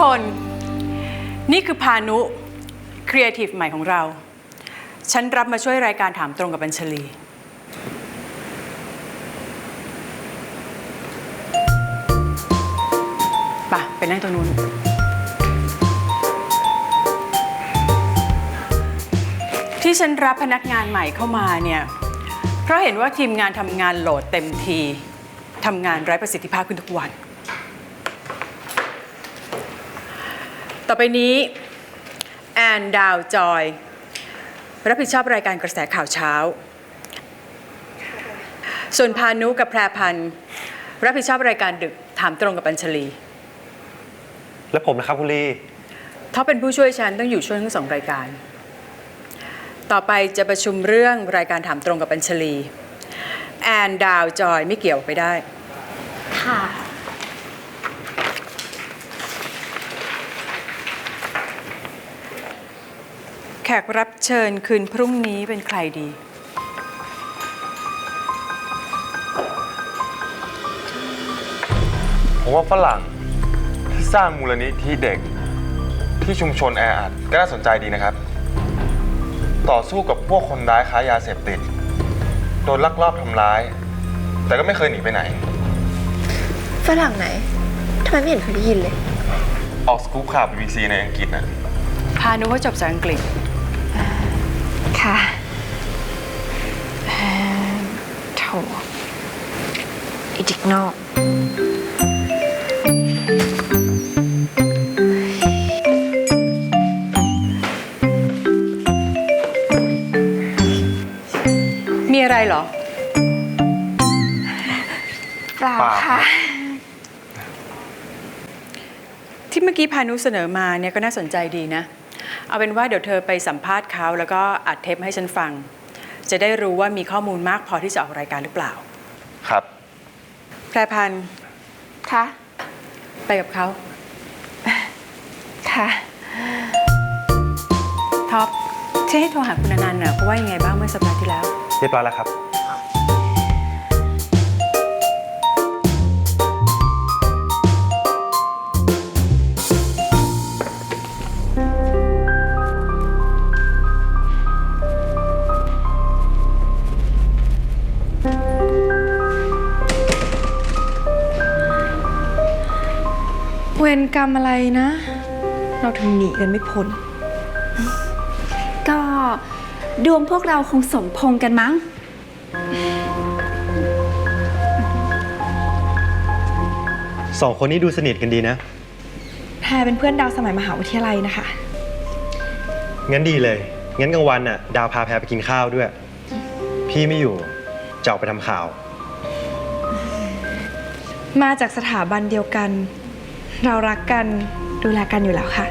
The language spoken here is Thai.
คน นี่คือพานุครีเอทีฟใหม่ของเรา ฉันรับมาช่วยรายการถามตรงกับบัญชลีป่ะไปนั่งตรงนู้น ที่ฉันรับพนักงานใหม่เข้ามาเนี่ย เพราะเห็นว่าทีมงานทำงานโหลดเต็มทีทำงานไร้ประสิทธิภาพขึ้นทุกวัน ต่อไปนี้แอนดาวจอย รับผิดชอบรายการกระแสข่าวเช้า ส่วนพานุกับแพรพันธ์รับผิดชอบรายการดึกถามตรงกับบัญชลี แล้วผมนะครับคุณลีถ้าเป็นผู้ช่วยฉันต้องอยู่ช่วยทั้งสองรายการ ต่อไปจะประชุมเรื่องรายการถามตรงกับบัญชลี แอนดาวจอยไม่เกี่ยวไปได้ ค่ะ แขกรับเชิญคืนพรุ่งนี้เป็นใครดี ผมว่าฝรั่งที่สร้างมูลนิธิเด็กที่ชุมชนแออัดก็น่าสนใจดีนะครับ ต่อสู้กับพวกคนร้ายค้ายาเสพติด โดนลักลอบทำร้าย แต่ก็ไม่เคยหนีไปไหน ฝรั่งไหนทำไมไม่เห็นเคยได้ยินเลย ออกสกู๊ปข่าว BBC ในอังกฤษนะ พานุเขาจบจากอังกฤษ ค่ะเอ่อโถอีจิกนอก มีอะไรเหรอเปล่าเปล่าค่ะ ที่เมื่อกี้พานุเสนอมาเนี่ยก็น่าสนใจดีนะ เอาเป็นว่าเดี๋ยวเธอไปสัมภาษณ์เขาแล้วก็อัดเทปมาให้ฉันฟัง จะได้รู้ว่ามีข้อมูลมากพอที่จะออกรายการหรือเปล่า ครับ แพรพันธ์ค่ะ ไปกับเขา ค่ะ ท็อปช่วยให้โทรหาคุณอนันต์น่ะเพราะว่ายังไงบ้างเมื่อสัปดาห์ที่แล้ว เรียบร้อยแล้วครับ เวรกรรมอะไรนะ เราถึงหนีกันไม่พ้น ก็ดวงพวกเราคงสมพงษ์กันมั้ง สองคนนี้ดูสนิทกันดีนะ แพรเป็นเพื่อนดาวสมัยมหาวิทยาลัยนะคะ งั้นดีเลย งั้นกลางวันน่ะ ดาวพาแพรไปกินข้าวด้วย พี่ไม่อยู่จะออกไปทำข่าว มาจากสถาบันเดียวกัน เรารักกันดูแลกันอยู่แล้วค่ะ